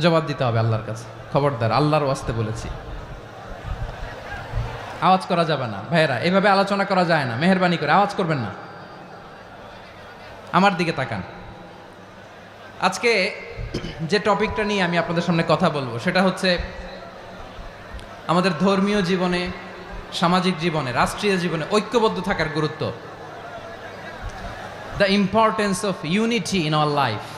জবাব দিতে হবে আল্লাহর কাছে। খবরদার, আল্লাহর ওয়াস্তে বলেছি। আওয়াজ করা যাবে না। ভাইয়েরা, এভাবে আলোচনা করা যায় না। মেহরবানি করে আওয়াজ করবেন না। আমার দিকে তাকান। আজকে যে টপিকটা নিয়ে আমি আপনাদের সামনে কথা বলব, সেটা হচ্ছে আমাদের ধর্মীয় জীবনে, সামাজিক জীবনে, রাষ্ট্রীয় জীবনে ঐক্যবদ্ধ থাকার গুরুত্ব। The importance of unity in our life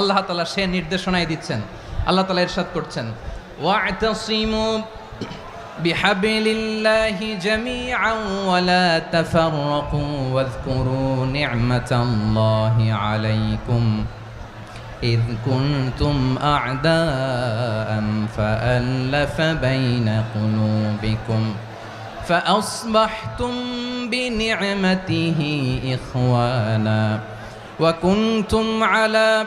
আল্লাহ তালা সে নির্দেশনাই দিচ্ছেন আল্লাহ তালা ইরশাদ করছেন ওয়া'তাসিমু বিহাবিলিল্লাহি জামিআন ওয়ালা তাফাররাকু ওয়াযকুরু নি'মাতাল্লাহি আলাইকুম إذ كنتم أعداء فألف بين قلوبكم فأصبحتم بنعمته إخوانا وكنتم على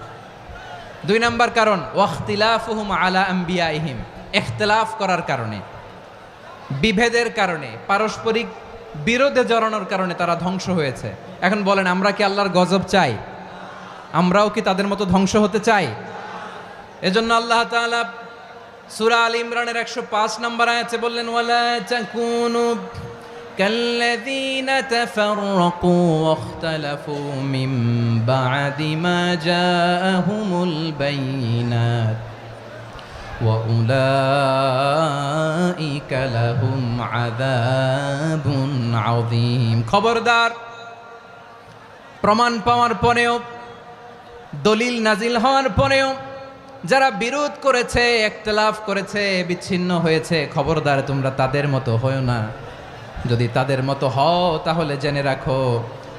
দুই নম্বর কারণ, ওয়াখতিলাফুহুম আলা আম্বিয়াইহিম, এখতলাফ করার কারণে, বিভেদের কারণে, পারস্পরিক বিরোধে জড়ানোর কারণে তারা ধ্বংস হয়েছে। এখন বলেন, আমরা কি আল্লাহর গজব চাই? আমরাও কি তাদের মতো ধ্বংস হতে চাই? এজন্য আল্লাহ তাআলা সূরা আল ইমরানের 105 নম্বর আয়াতে বললেন, ওয়ালা তাকুনু কাল্লাযীনা তাফাররাকু ওয়াখতালাফু মিম্মা بعد ما جاءهم البينات وأولئك لهم عذاب عظيم খবরদার প্রমাণ পাওয়ার পরেও দলিল নাজিল হওয়ার পরেও যারা বিরোধ করেছে একতলাফ করেছে বিচ্ছিন্ন হয়েছে খবরদার তোমরা তাদের মতো হও না যদি তাদের মতো হও তাহলে জেনে রাখো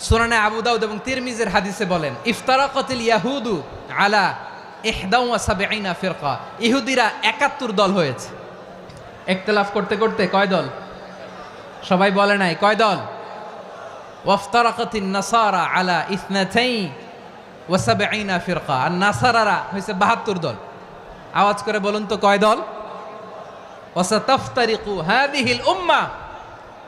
সুনানে আবু দাউদ এবং তিরমিজের হাদিসে বলেন, ইফতারাকাতিল ইয়াহুদু আলা ইহদাউ ওয়া আইনা ফিরকা। ইহুদিরা 71 দল হয়েছে। ইখতিলাফ করতে করতে কয় দল? সবাই বলে নাই, কয় দল? ওয়াফতারাকাতিন নাসারা আলা ইসনাতাই ওয়া সাবঈনা ফিরকা। আর নাসারারা হইছে 72 দল। আওয়াজ করে বলুন তো কয় দল? ওয়াসাতাফতারিকু হাদিহিল উম্মাহ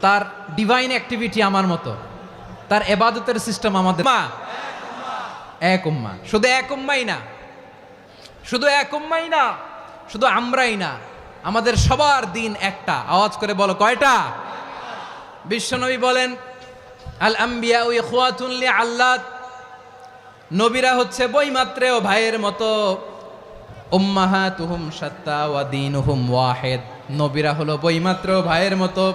তার ডিভাইন অ্যাক্টিভিটি আমার মতো। তার এবাদতের সিস্টেম আমাদের। মা, এক উম্মা। শুধু এক উম্মাই না। শুধু এক উম্মাই না, শুধু আমরাই না। আমাদের সবার দিন একটা। আওয়াজ করে বলো, কয়টা? বিশ্বনবী বলেন, আল আম্বিয়া ওই খোয়াতুল্লি আল্লাহ নবীরা হচ্ছে বইমাত্রেও ভাইয়ের মতো। উম্মাহা তুহুম সত্তা ওয়া দিন হুম ওয়াহেদ। নবীরা হলো বইমাত্র ভাইয়ের মতো।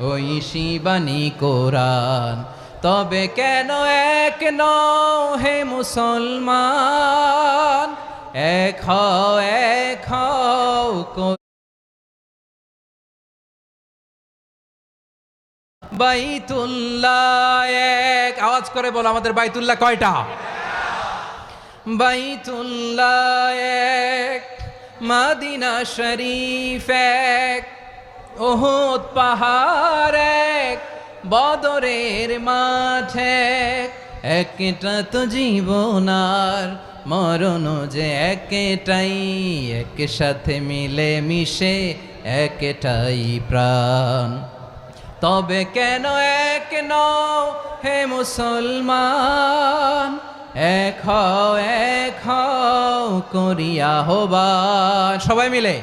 ওই শিবানী কোরআন। তবে কেন এক নও হে মুসলমান? এক হও এক হও বাইতুল্লাহ এক। আওয়াজ করে বলো আমাদের বাইতুল্লাহ কয়টা? বাইতুল্লাহ এক, মাদিনা শরীফ এক। ওহুদ পাহাড় এক, বদরের মাঠে একটা তো জীবনার মরণ যে একটাই, একসাথে মিলে মিশে একটাই প্রাণ। তবে কেন এক নও হে মুসলমান? এক হও এক হও করিয়া হবান সবাই মিলে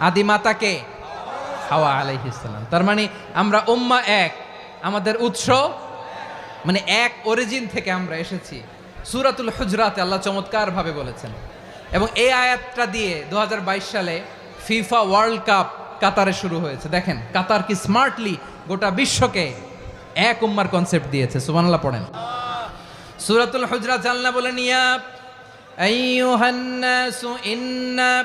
আদি মাতাকে হাওয়া আলাইহিসসালাম তার মানে আমরা উম্মা এক, আমাদের উৎস মানে এক অরিজিন থেকে আমরা এসেছি। সুরাতুল হুজরাতে আল্লাহ চমৎকার ভাবে বলেছেন। এবং এই আয়াতটা দিয়ে দুহাজার বাইশ সালে ফিফা ওয়ার্ল্ড কাপ কাতারে শুরু হয়েছে। দেখেন কাতার কি স্মার্টলি গোটা বিশ্বকে এক উম্মার কনসেপ্ট দিয়েছে। সুবহানাল্লাহ, পড়েন। সুরাতুল হুজরাত আল্লাহ বলেন ইয়া নাসু ইন্না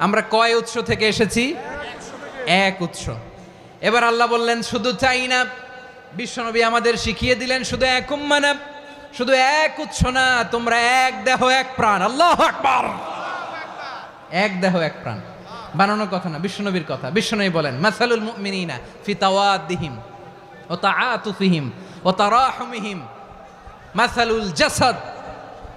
আমরা কয় উৎস থেকে এসেছি? এক উৎস। এবার আল্লাহ বললেন, শুধু চাই না, বিশ্বনবী আমাদের শিখিয়ে দিলেন, শুধু এক উম্মা না, শুধু এক উৎস না, তোমরা এক দেহ, এক প্রাণ। আল্লাহ আকবার! এক দেহ, এক প্রাণ। বানানোর কথা না, বিশ্বনবীর কথা। বিশ্বনবী বলেন, মাসালুল মুমিনিনা ফি তাওয়াদ্দিহিম ও তাআতুফিহিম ও তারাহুমিহিম। মাসালুল জাসাদ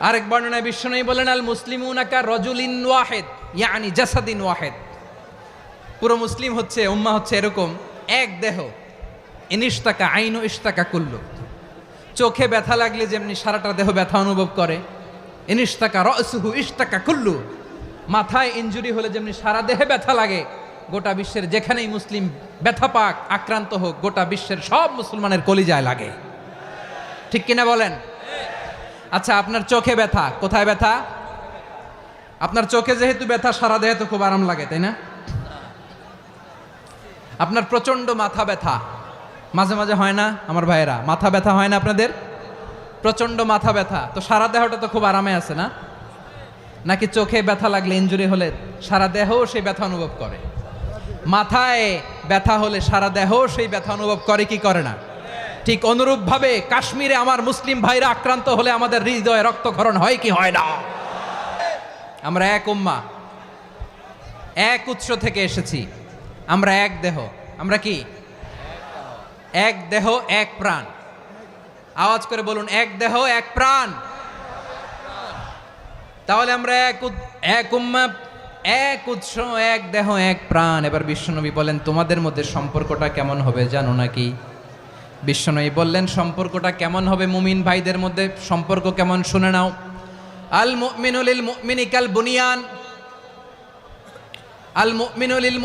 আরেক বর্ণনায় বিশ্বনবী বলেন, আল মুসলিমুনাকা রজুলিন ওয়াহেদ, ইয়ানি জাসাদিন ওয়াহেদ। পুরো মুসলিম হচ্ছে, উম্মা হচ্ছে এরকম, এক দেহ। ইনিস্তাকা আইনু ইস্তাকা কুল্লু। চোখে ব্যথা লাগলে যেমনি সারাটা দেহ ব্যথা অনুভব করে ইনিস্তাকা রসুহু ইস্তাকা কুল্লু। মাথায় ইঞ্জুরি হলে যেমনি সারা দেহে ব্যথা লাগে, গোটা বিশ্বের যেখানেই মুসলিম ব্যথা পাক, আক্রান্ত হোক, গোটা বিশ্বের সব মুসলমানের কলিজায় লাগে। ঠিক কিনা বলেন? আচ্ছা আপনার চোখে ব্যথা, কোথায় ব্যথা? আপনার চোখে যেহেতু ব্যথা, সারা দেহে তো খুব আরাম লাগে, তাই না? আপনার প্রচণ্ড মাথা ব্যথা। মাঝে মাঝে হয় না, আমার ভাইয়েরা? মাথা ব্যথা হয় না আপনাদের? প্রচণ্ড মাথা ব্যথা। তো সারা দেহটা তো খুব আরামে আছে না? নাকি চোখে ব্যথা লাগলে ইঞ্জুরি হলে সারা দেহ সেই ব্যথা অনুভব করে? মাথায় ব্যথা হলে সারা দেহ সেই ব্যথা অনুভব করে, কি করে না? ঠিক অনুরূপভাবে কাশ্মীরে আমার মুসলিম ভাইরা আক্রান্ত হলে আমাদের হৃদয়ে রক্তক্ষরণ হয় কি হয় না? আমরা এক উম্মা। এক উৎস থেকে এসেছি। আমরা এক দেহ। আমরা কি? এক দেহ, এক প্রাণ। আওয়াজ করে বলুন, এক দেহ, এক প্রাণ। তাহলে আমরা এক এক উম্মা, এক উৎস, এক দেহ, এক প্রাণ। এবার বিশ্বনবী বলেন, তোমাদের মধ্যে সম্পর্কটা কেমন হবে জানো নাকি? বিশ্বনবী বললেন, সম্পর্কটা কেমন হবে মুমিন ভাইদের মধ্যে? সম্পর্ক কেমন শুনে নাও। আল মুমিনুলিল মুমিনিকাল বুনিয়ান আল মুমিনুলিল